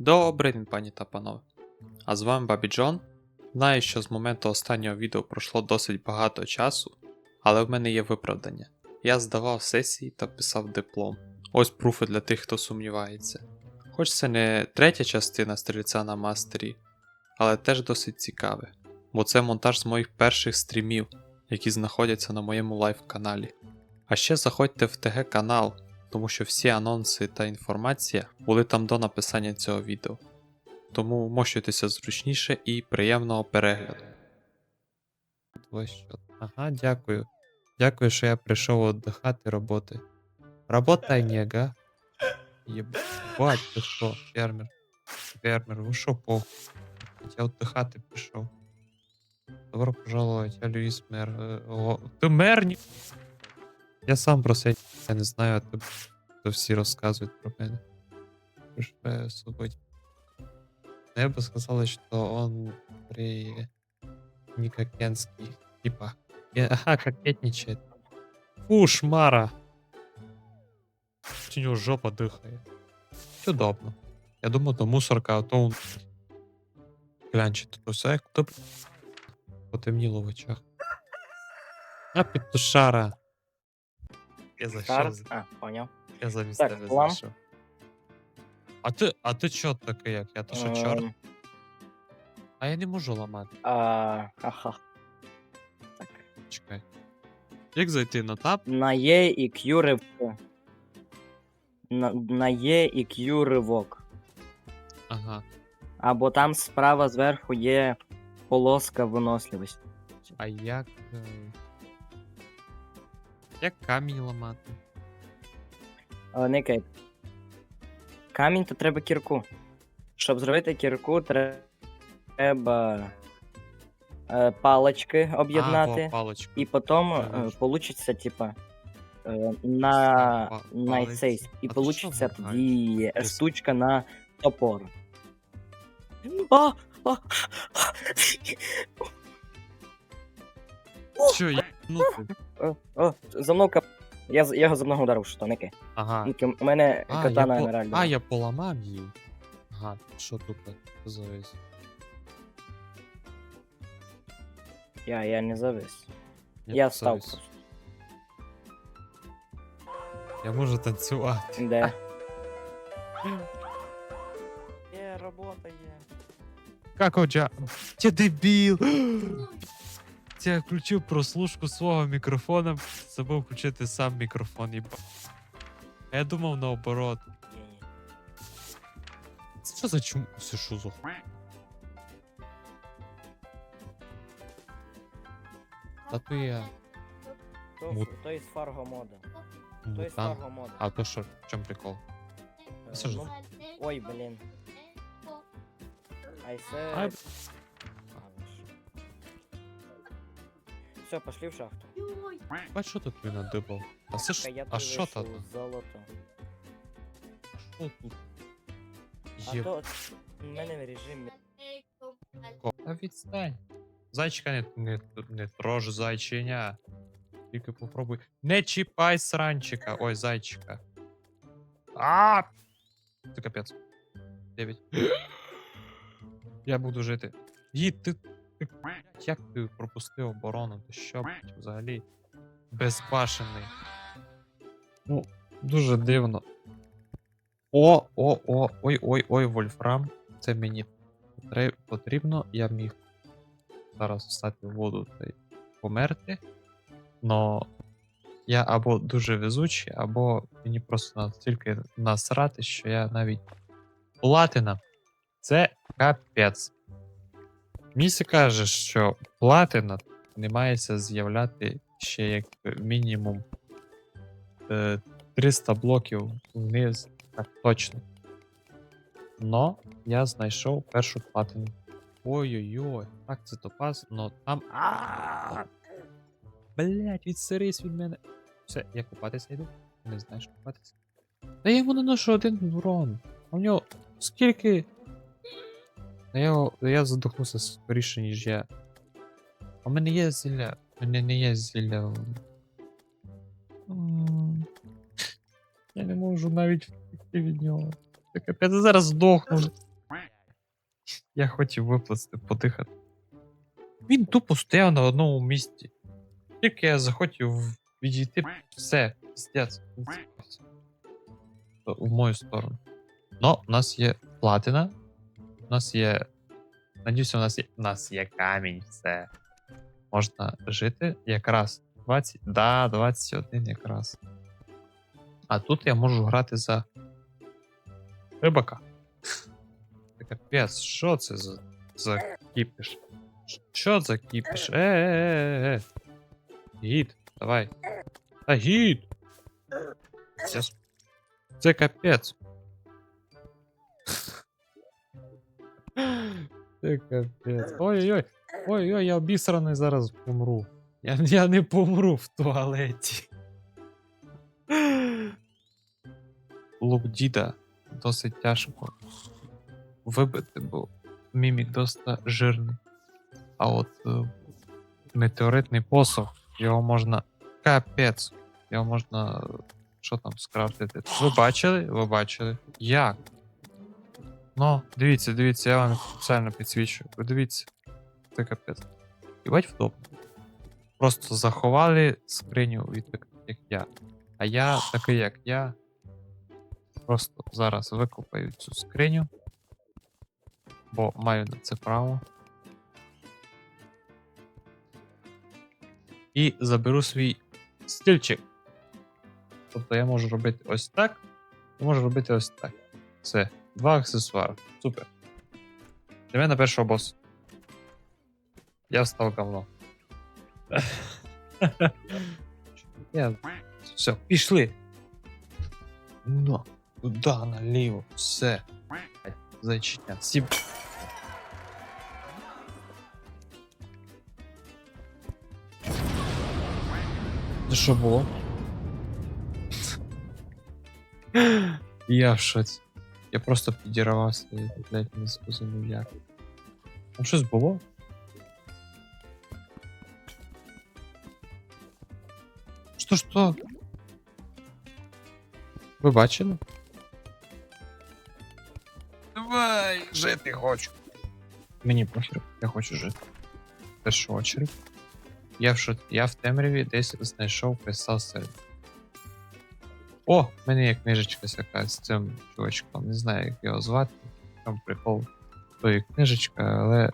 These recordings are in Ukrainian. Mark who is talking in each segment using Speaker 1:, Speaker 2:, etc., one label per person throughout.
Speaker 1: Добрий день, пані та панове. А з вами Бабі Джон. Знаю, що з моменту останнього відео пройшло досить багато часу, але в мене є виправдання. Я здавав сесії та писав диплом. Ось пруфи для тих, хто сумнівається. Хоч це не третя частина стрільця на мастері, але теж досить цікаве, бо це монтаж з моїх перших стрімів, які знаходяться на моєму лайв-каналі. А ще заходьте в ТГ канал, тому що всі анонси та інформація були там до написання цього відео. Тому мощуйтеся зручніше і приємного перегляду.
Speaker 2: Ага, дякую. Дякую, що я прийшов віддихати роботи. Робота нега. Єбать, ти що, фермер. Фермер, ви що пох? Я віддихати прийшов. Добро пожаловать, я Люїс мер. Е, О, ти мер? Ні... Я сам про це я не знаю, а то, то всі розказують про мене. Я бы сказала, что он при Никокенский. Типа. Ага, кокетничает. Фу, шмара. У него жопа дыхает. Удобно. Я думаю, то мусорка, а то он глянчит. То все, кто б- потемніло в очах. А петушара. Я зайшов.
Speaker 3: Зараз. А, поняв.
Speaker 2: Я замість
Speaker 3: Так,
Speaker 2: тебе
Speaker 3: план.
Speaker 2: зайшов. А ти, а ти чо таке як? Я то що чорт?
Speaker 3: Ем,
Speaker 2: А я не можу ламати.
Speaker 3: А, ага. Так.
Speaker 2: Чекай. Як зайти на таб?
Speaker 3: На Е і Q ривок. На, на Е і Q ривок.
Speaker 2: Ага.
Speaker 3: Або там справа зверху є полоска виносливості.
Speaker 2: А як. е, Як камінь ламати?
Speaker 3: Але не. Камінь то треба кірку. Щоб зробити кірку, треба е, палички
Speaker 2: А,
Speaker 3: об'єднати. І потім е, получиться, типа, е, на,
Speaker 2: Па-
Speaker 3: на
Speaker 2: палець.
Speaker 3: цей. І
Speaker 2: А ти
Speaker 3: получиться тоді
Speaker 2: Ти
Speaker 3: штучка на топор. А! А!
Speaker 2: Що, я ну?
Speaker 3: О, о, за мною кап... Я, з- я його за мною ударив, що таке.
Speaker 2: Ага.
Speaker 3: У мене
Speaker 2: А, я,
Speaker 3: катана
Speaker 2: по...
Speaker 3: емеральда.
Speaker 2: а, я поламав її. Ага, що тут завис?
Speaker 3: Я, я не завис. Я встав
Speaker 2: завис.
Speaker 3: просто.
Speaker 2: Я можу танцювати.
Speaker 3: Де? Є, робота є.
Speaker 2: Как у тебя? Ты дебіл! Я включив прослушку свого мікрофона, забув включити сам мікрофон. А Я думав наоборот. Це що за чум... Це що за ху- Та то я
Speaker 3: То,
Speaker 2: Мут.
Speaker 3: то із Фарго мода. То із
Speaker 2: мутант.
Speaker 3: Фарго мода.
Speaker 2: А то що, в чому прикол?
Speaker 3: Е,
Speaker 2: це ж-
Speaker 3: ну, Ой, блін. Ай це...
Speaker 2: Ай,
Speaker 3: Все, пошли в шахту.
Speaker 2: Бач, що тут він надибав? А це ж... А
Speaker 3: тут
Speaker 2: що
Speaker 3: вийшов
Speaker 2: тут?
Speaker 3: Золото.
Speaker 2: Що тут?
Speaker 3: А
Speaker 2: Є...
Speaker 3: то в мене в режимі.
Speaker 2: Та відстань. Зайчика не, не, не трож, зайчиня. Тільки попробуй. Не чіпай сранчика. Ой, зайчика. А! Це капець. Дев'ять. Я буду жити. Їдь, ти. Ти- Як ти пропустив оборону? Ти що, взагалі? Безбашений. Ну, дуже дивно. О, о, о, ой, ой, ой, Вольфрам. Це мені потрібно, я міг зараз встати в воду та й померти. Но я або дуже везучий, або мені просто настільки насрати, що я навіть платина. Це капець. Місі каже, що платина не мається з'являти ще як мінімум е, 300 блоків вниз, так точно. Но я знайшов першу платину. Ой-ой-ой, так це топаз, но там. Блять, відсирись від мене. Все, я купатися йду. Не знаєш купатися. Та я йому наношу один урон. В нього скільки. Та я, я задохнуся скоріше, ніж я. А в мене є зілля. У мене не є зілля. Я не можу навіть втекти від нього. Капець, я зараз здохну. Я хотів виплисти, подихати. Він тупо стояв на одному місці. Тільки я захотів відійти, все, піздець. В мою сторону. Но у нас є платина. У нас є. Надіюся, у нас є. У нас є камінь, все. Можна жити якраз 20. Да, 21 якраз. А тут я можу грати за рибака. Це Капець, що це за, за кіпіш? Що за кіпіш? Е, е, е, е. Гід, давай. Та гід! Це, с- це капець. Це капець. Ой-ой-ой. Ой-ой, я обісраний зараз помру. Я, я не помру в туалеті. Лук діда досить тяжко вибити, бо мімік досить жирний. А от е, метеоритний посох, його можна. Капець. Його можна. е, Що там скрафтити? Ви бачили? Ви бачили? Як? Ну, дивіться, дивіться, я вам спеціально підсвічую. Ви дивіться. Це капець. Єбать вдобно. Просто заховали скриню від таких, як я. А я, такий як я, просто зараз викопаю цю скриню, бо маю на це право. І заберу свій стільчик. Тобто я можу робити ось так, і можу робити ось так. Все, два аксесуари. Супер. Для мене першого босу. Я встав говно. Я... Все, пішли. Ну, туди, наліво, все. Зайчиня. Сіп. Це що було? Я в шоці. Я просто підірвався, і, блядь, не зрозумів як. Там щось було? Що що? Ви бачили? Давай, жити хочу. Мені похер, я хочу жити. В першу очередь. Я в, шо... я в темряві десь знайшов кристал серед. О, в мене є книжечка якась з цим чувачком. Не знаю, як його звати. Там прикол тої книжечка, але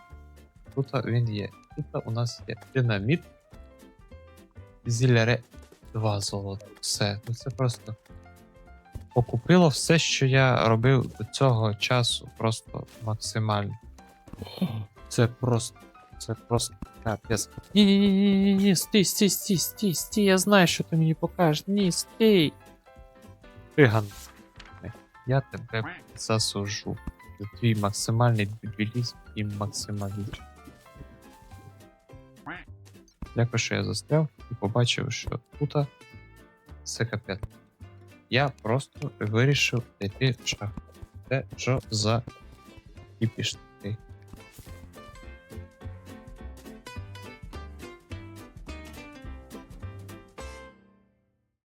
Speaker 2: тут він є. Тут у нас є динаміт. Зілляре 2 золота. Все. Ну це просто окупило все, що я робив до цього часу. Просто максимально. Це просто. Це просто капець. Ні-ні-ні-ні-ні, стій, стій, стій, стій, стій, я знаю, що ти мені покажеш. Ні, стій. Приган. Я тебе засужу. За твій максимальний дебілізм і максималізм. Дякую, що я застряв і побачив, що тут все капець. Я просто вирішив йти в шахту. Це що за кіпіш